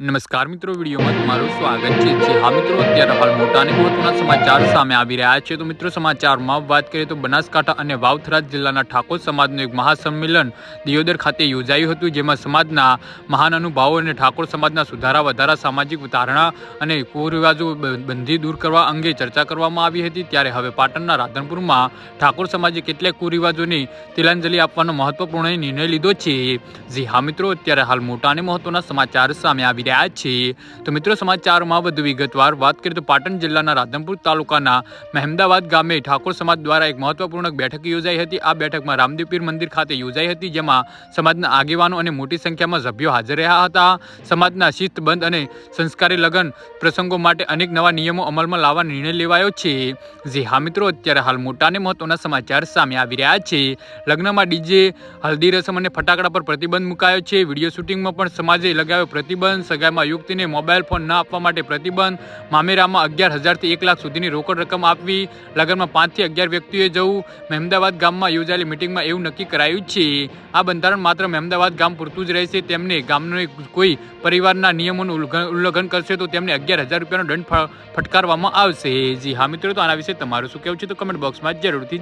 નમસ્કાર મિત્રો, વિડીયોમાં તમારું સ્વાગત છે. જે હા મિત્રો, અત્યારે હાલ મોટા અને મહત્વના સમાચાર સામે આવી રહ્યા છે. તો મિત્રો, સમાચારમાં વાત કરીએ તો બનાસકાંઠા અને વાવથરા જિલ્લાના ઠાકોર સમાજનું એક મહાસંમેલન દિયોદર ખાતે યોજાયું હતું, જેમાં સમાજના મહાન અનુભાવો અને ઠાકોર સમાજના સુધારા, વધારા, સામાજિક ધારણા અને કુરિવાજો બંધી દૂર કરવા અંગે ચર્ચા કરવામાં આવી હતી. ત્યારે હવે પાટણના રાધનપુરમાં ઠાકોર સમાજે કેટલાક કુરિવાજોની તિલાંજલિ આપવાનો મહત્વપૂર્ણ નિર્ણય લીધો છે જે હા મિત્રો, અત્યારે હાલ મોટા અને મહત્વના સમાચાર સામે આવી રહ્યા છે. તો મિત્રો, સમાચારોમાં વધુ વિગતવાર વાત કરીએ તો પાટણ જિલ્લાના રાધનપુર તાલુકાના મહેમદાવાદ ગામે ઠાકોર સમાજ દ્વારા એક મહત્વપૂર્ણ બેઠક યોજાઈ હતી. આ બેઠકમાં રામદેવપીર મંદિર ખાતે યોજાઈ હતી, જેમાં સમાજના આગેવાનો અને મોટી સંખ્યામાં સભ્યો હાજર રહ્યા હતા. સમાજના શિસ્તબંધ અને સંસ્કારી લગ્ન પ્રસંગો માટે અનેક નવા નિયમો અમલમાં લાવવા નિર્ણય લેવાયો છે. જે હા મિત્રો, અત્યારે હાલ મોટા અને મહત્વના સમાચાર સામે આવી રહ્યા છે. લગ્નમાં ડીજે, હલ્દી રસમ અને ફટાકડા પર પ્રતિબંધ મુકાયો છે. વીડિયો શૂટિંગમાં પણ સમાજે લગાવ્યો પ્રતિબંધ. સગાઈમાં યુવતીને મોબાઈલ ફોન ન આપવા માટે પ્રતિબંધ. મામેરામાં અગિયાર હજારથી એક લાખ સુધીની રોકડ રકમ આપવી. લગ્નમાં પાંચથી અગિયાર વ્યક્તિઓએ જવું. મહેમદાવાદ ગામમાં યોજાયેલી મિટિંગમાં એવું નક્કી કરાયું છે. આ બંધારણ માત્ર મહેમદાવાદ ગામ પૂરતું જ રહેશે. તેમને ગામનો કોઈ પરિવારના નિયમોનું ઉલ્લંઘન ઉલ્લંઘન કરશે તો તેમને અગિયાર હજાર રૂપિયાનો દંડ ફટકારવામાં આવશે. જી હા મિત્રો, તો આના વિશે તમારું શું કહેવું છે તો કમેન્ટ બોક્સમાં જરૂરથી